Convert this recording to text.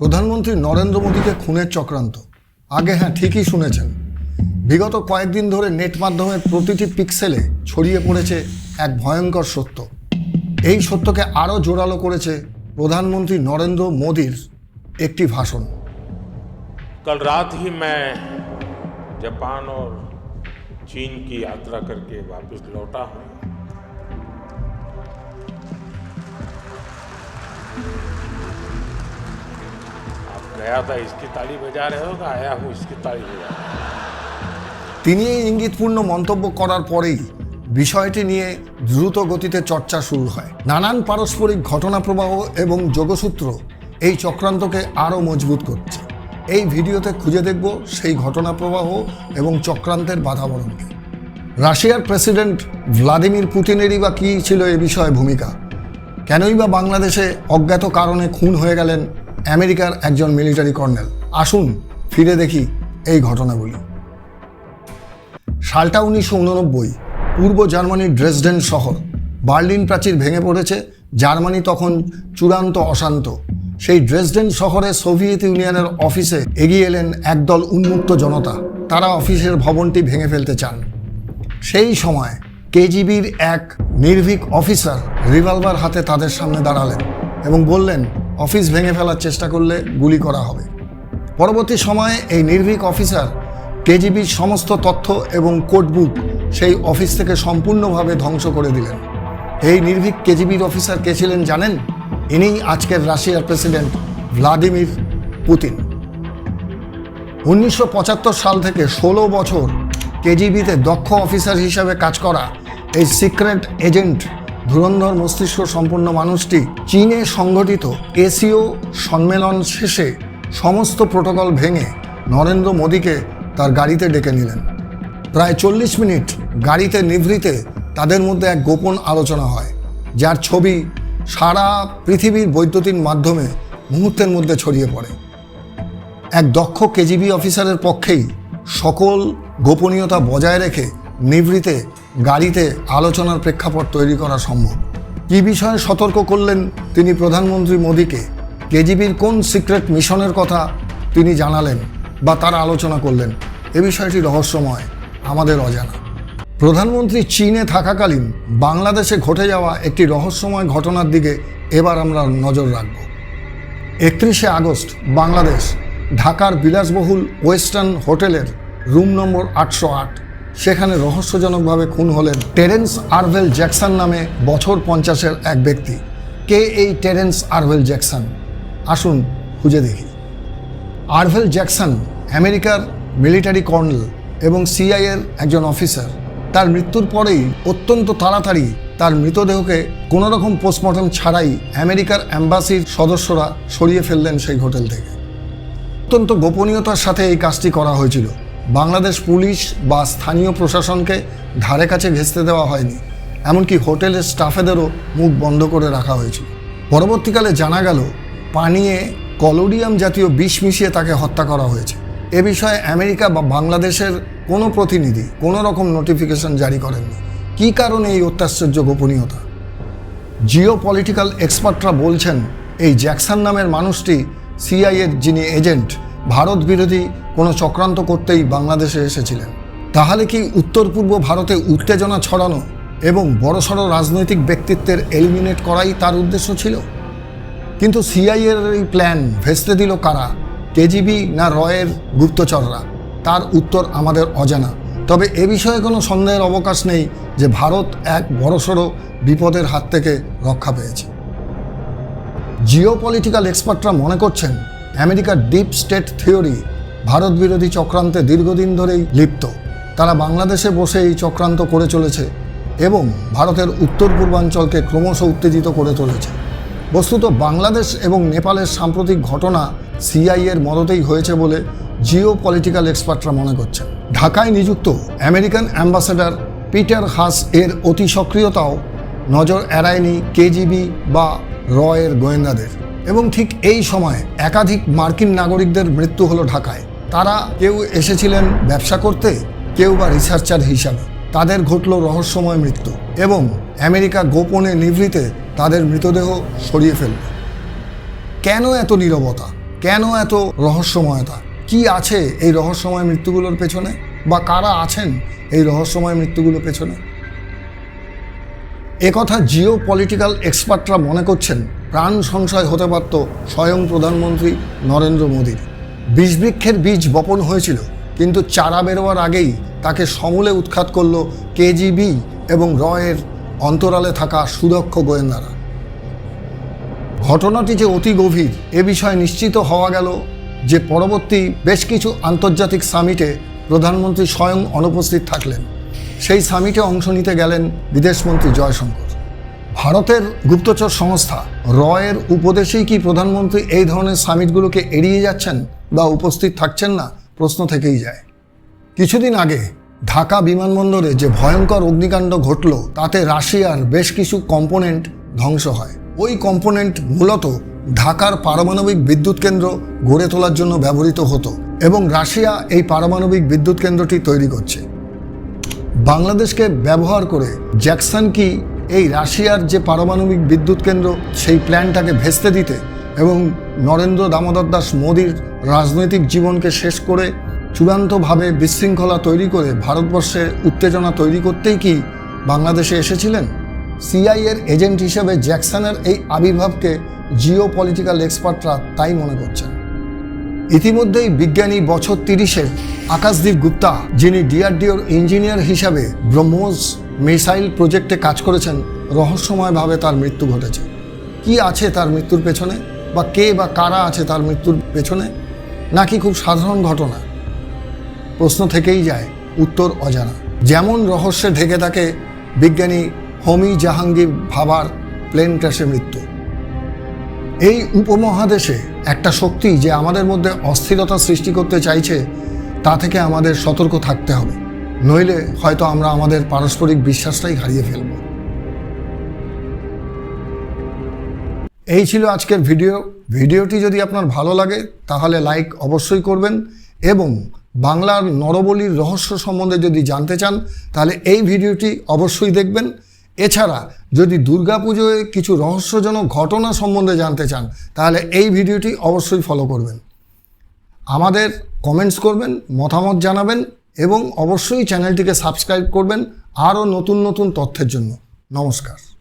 প্রধানমন্ত্রী নরেন্দ্র মোদীকে খুনের চক্রান্ত আগে হ্যাঁ ঠিকই শুনেছেন বিগত কয়েকদিন ধরে নেট মাধ্যমের প্রতিটি পিক্সেলে ছড়িয়ে পড়েছে এক ভয়ঙ্কর সত্য এই সত্যকে আরও জোরালো করেছে প্রধানমন্ত্রী নরেন্দ্র মোদীর একটি ভাষণ कल रात ही मैं जापान और चीन की यात्रा करके वापस लौटा हूँ गया था इसकी ताली बजा रहे हो कि आया हूँ इसकी ताली बजा रहा हूं? তিনি এই ইঙ্গিতপূর্ণ মন্তব্য করার পরেই বিষয়টি নিয়ে দ্রুত গতিতে চর্চা শুরু হয় নানান পারস্পরিক ঘটনা প্রবাহ এবং যোগসূত্র এই চক্রান্তকে আরও মজবুত করছে এই ভিডিওতে খুঁজে দেখব সেই ঘটনা প্রবাহ এবং চক্রান্তের বাধাবরণকে রাশিয়ার প্রেসিডেন্ট ভ্লাদিমির পুতিনেরই বা কী ছিল এ বিষয়ে ভূমিকা কেনই বা বাংলাদেশে অজ্ঞাত কারণে খুন হয়ে গেলেন আমেরিকার একজন মিলিটারি কর্নেল। আসুন, ফিরে দেখি এই ঘটনাগুলি। সালটা উনিশশো উননব্বই, পূর্ব জার্মানির ড্রেসডেন শহর। বার্লিন প্রাচীর ভেঙে পড়েছে, জার্মানি তখন চূড়ান্ত অশান্ত। সেই ড্রেসডেন শহরে সোভিয়েত ইউনিয়নের অফিসে এগিয়ে এলেন একদল উন্মুক্ত জনতা। তারা অফিসের ভবনটি ভেঙে ফেলতে চান। সেই সময় কেজিবির এক নির্ভীক অফিসার রিভলভার হাতে তাদের সামনে দাঁড়ালেন এবং বললেন অফিস ভেঙে ফেলার চেষ্টা করলে গুলি করা হবে। পরবর্তী সময়ে এই নির্ভীক অফিসার, কেজিবির সমস্ত তথ্য এবং কোডবুক সেই অফিস থেকে সম্পূর্ণভাবে ধ্বংস করে দিলেন। এই নির্ভীক কেজিবির অফিসার কে ছিলেন জানেন? ইনিই আজকের রাশিয়ার প্রেসিডেন্ট ভ্লাদিমির পুতিন। উনিশশো পঁচাত্তর সাল থেকে ষোলো বছর কেজিবিতে দক্ষ অফিসার হিসাবে কাজ করা এই সিক্রেট এজেন্ট ধুরন্ধর মস্তিষ্ক সম্পন্ন মানুষটি চীনে সংগঠিত এসিও সম্মেলন শেষে সমস্ত প্রোটোকল ভেঙে নরেন্দ্র মোদীকে তার গাড়িতে ডেকে নিলেন। প্রায় চল্লিশ মিনিট গাড়িতে নিভৃতে তাদের মধ্যে এক গোপন আলোচনা হয়, যার ছবি সারা পৃথিবীর বৈদ্যুতিন মাধ্যমে মুহূর্তের মধ্যে ছড়িয়ে পড়ে। এক দক্ষ কেজিবি অফিসারের পক্ষেই সকল গোপনীয়তা বজায় রেখে নিভৃতে গাড়িতে আলোচনার প্রেক্ষাপট তৈরি করা সম্ভব। কী বিষয়ে সতর্ক করলেন তিনি প্রধানমন্ত্রী মোদীকে? কেজিবির কোন সিক্রেট মিশনের কথা তিনি জানালেন বা তারা আলোচনা করলেন? এ বিষয়টি রহস্যময়, আমাদের অজানা। প্রধানমন্ত্রী চীনে থাকাকালীন বাংলাদেশে ঘটে যাওয়া একটি রহস্যময় ঘটনার দিকে এবার আমরা নজর রাখব। একত্রিশে আগস্ট, বাংলাদেশ, ঢাকার বিলাসবহুল ওয়েস্টার্ন হোটেলের রুম নম্বর আটশো আট। সেখানে রহস্যজনকভাবে খুন হলেন টেরেন্স আরভেল জ্যাকসন নামে বছর পঞ্চাশের এক ব্যক্তি। কে এই টেরেন্স আরভেল জ্যাকসন? আসুন খুঁজে দেখি। আরভেল জ্যাকসন আমেরিকার মিলিটারি কর্নেল এবং সিআইএর একজন অফিসার। তার মৃত্যুর পরেই অত্যন্ত তাড়াতাড়ি তার মৃতদেহকে কোনো রকম পোস্টমর্টম ছাড়াই আমেরিকার অ্যাম্বাসির সদস্যরা সরিয়ে ফেললেন সেই হোটেল থেকে। অত্যন্ত গোপনীয়তার সাথে এই কাজটি করা হয়েছিল। বাংলাদেশ পুলিশ বা স্থানীয় প্রশাসনকে ধারে কাছে ঘেঁচতে দেওয়া হয়নি। এমনকি হোটেলের স্টাফেদেরও মুখ বন্ধ করে রাখা হয়েছিল। পরবর্তীকালে জানা গেল, পানীয়ে কলোডিয়াম জাতীয় বিষ মিশিয়ে তাকে হত্যা করা হয়েছে। এ বিষয়ে আমেরিকা বা বাংলাদেশের কোনো প্রতিনিধি কোনো রকম নোটিফিকেশন জারি করেননি। কী কারণে এই অত্যাশ্চর্য গোপনীয়তা? জিও পলিটিক্যাল এক্সপার্টরা বলছেন, এই জ্যাকসন নামের মানুষটি সিআইএর যিনি এজেন্ট ভারত বিরোধী কোনো চক্রান্ত করতেই বাংলাদেশে এসেছিলেন। তাহলে কি উত্তর পূর্ব ভারতে উত্তেজনা ছড়ানো এবং বড়সড় রাজনৈতিক ব্যক্তিত্বের এলিমিনেট করাই তার উদ্দেশ্য ছিল? কিন্তু সিআইএর এই প্ল্যান ভেস্তে দিল কারা? কেজিবি না রয়ের গুপ্তচররা? তার উত্তর আমাদের অজানা। তবে এ বিষয়ে কোনো সন্দেহের অবকাশ নেই যে ভারত এক বড়সড় বিপদের হাত থেকে রক্ষা পেয়েছে। জিও পলিটিক্যাল এক্সপার্টরা মনে করছেন আমেরিকার ডিপ স্টেট থিওরি ভারত বিরোধী চক্রান্তে দীর্ঘদিন ধরেই লিপ্ত। তারা বাংলাদেশে বসে এই চক্রান্ত করে চলেছে এবং ভারতের উত্তর পূর্বাঞ্চলকে ক্রমশ উত্তেজিত করে চলেছে বস্তুত বাংলাদেশ এবং নেপালের সাম্প্রতিক ঘটনা সিআইএর মদতেই হয়েছে বলে জিও পলিটিক্যাল এক্সপার্টরা মনে করছেন। ঢাকায় নিযুক্ত আমেরিকান অ্যাম্বাসেডর পিটার হাস এর অতি সক্রিয়তাও নজর এড়ায়নি কেজিবি বা রয়ের গোয়েন্দাদের। এবং ঠিক এই সময় একাধিক মার্কিন নাগরিকদের মৃত্যু হলো ঢাকায়। তারা কেউ এসেছিলেন ব্যবসা করতে, কেউ বা রিসার্চার হিসাবে। তাদের ঘটল রহস্যময় মৃত্যু এবং আমেরিকা গোপনে নিভৃতে তাদের মৃতদেহ সরিয়ে ফেলল কেন এত নীরবতা? কেন এত রহস্যময়তা? কি আছে এই রহস্যময় মৃত্যুগুলোর পেছনে? বা কারা আছেন এই রহস্যময় মৃত্যুগুলোর পেছনে? একথা জিও পলিটিক্যাল এক্সপার্টরা মনে করছেন প্রাণ সংশয় হতে পারত স্বয়ং প্রধানমন্ত্রী নরেন্দ্র মোদীর বিষবৃক্ষের বীজ বপন হয়েছিল, কিন্তু চারা বেরোয়ার আগেই তাকে সমূলে উৎখাত করল কেজিবি এবং রয়ের অন্তরালে থাকা সুদক্ষ গোয়েন্দারা। ঘটনাটি যে অতি গভীর, এ বিষয়ে নিশ্চিত হওয়া গেল যে পরবর্তী বেশ কিছু আন্তর্জাতিক সামিটে প্রধানমন্ত্রী স্বয়ং অনুপস্থিত থাকলেন। সেই সামিটে অংশ নিতে গেলেন বিদেশমন্ত্রী জয়শঙ্কর। ভারতের গুপ্তচর সংস্থা রয়ের উপদেশেই কি প্রধানমন্ত্রী এই ধরনের সামিটগুলোকে এড়িয়ে যাচ্ছেন বা উপস্থিত থাকছেন না? প্রশ্ন থেকেই যায়। কিছুদিন আগে ঢাকা বিমানবন্দরে যে ভয়ঙ্কর অগ্নিকাণ্ড ঘটল, তাতে রাশিয়ার বেশ কিছু কম্পোনেন্ট ধ্বংস হয়। ওই কম্পোনেন্ট মূলত ঢাকার পারমাণবিক বিদ্যুৎ কেন্দ্র গড়ে তোলার জন্য ব্যবহৃত হতো এবং রাশিয়া এই পারমাণবিক বিদ্যুৎ কেন্দ্রটি তৈরি করছে। বাংলাদেশকে ব্যবহার করে জ্যাকসন কি এই রাশিয়ার যে পারমাণবিক বিদ্যুৎ কেন্দ্র, সেই প্ল্যানটাকে ভেস্তে দিতে এবং নরেন্দ্র দামোদর দাস মোদীর রাজনৈতিক জীবনকে শেষ করে চূড়ান্তভাবে বিশৃঙ্খলা তৈরি করে ভারতবর্ষে উত্তেজনা তৈরি করতেই কি বাংলাদেশে এসেছিলেন? সিআইয়ের এজেন্ট হিসেবে জ্যাকসনের এই আবির্ভাবকে জিও পলিটিক্যাল এক্সপার্টরা তাই মনে করছেন। ইতিমধ্যেই বিজ্ঞানী বছর তিরিশের আকাশদীপ গুপ্তা, যিনি ডিআরডিওর ইঞ্জিনিয়ার হিসাবে ব্রহ্মোস মিসাইল প্রজেক্টে কাজ করেছেন, রহস্যময়ভাবে তার মৃত্যু ঘটেছে। কি আছে তার মৃত্যুর পেছনে? বা কে বা কারা আছে তার মৃত্যুর পেছনে? নাকি খুব সাধারণ ঘটনা? প্রশ্ন থেকেই যায় উত্তর অজানা। যেমন রহস্যে ঢেকে থাকে বিজ্ঞানী হোমি জাহাঙ্গীর ভাবার প্লেন ক্র্যাশে মৃত্যু। এই উপমহাদেশে একটা শক্তি যে আমাদের মধ্যে অস্থিরতা সৃষ্টি করতে চাইছে, তা থেকে আমাদের সতর্ক থাকতে হবে। নইলে হয়তো আমরা আমাদের পারস্পরিক বিশ্বাসটাই হারিয়ে ফেলব। এই ছিল আজকের ভিডিও। ভিডিওটি যদি আপনার ভালো লাগে, তাহলে লাইক অবশ্যই করবেন এবং বাংলার নরবলির রহস্য সম্বন্ধে যদি জানতে চান, তাহলে এই ভিডিওটি অবশ্যই দেখবেন। এছাড়া যদি দুর্গাপুজোয় কিছু রহস্যজনক ঘটনা সম্বন্ধে জানতে চান, তাহলে এই ভিডিওটি অবশ্যই ফলো করবেন। আমাদের কমেন্টস করবেন, মতামত জানাবেন এবং অবশ্যই চ্যানেলটিকে সাবস্ক্রাইব করবেন আরও নতুন নতুন তথ্যের জন্য। নমস্কার।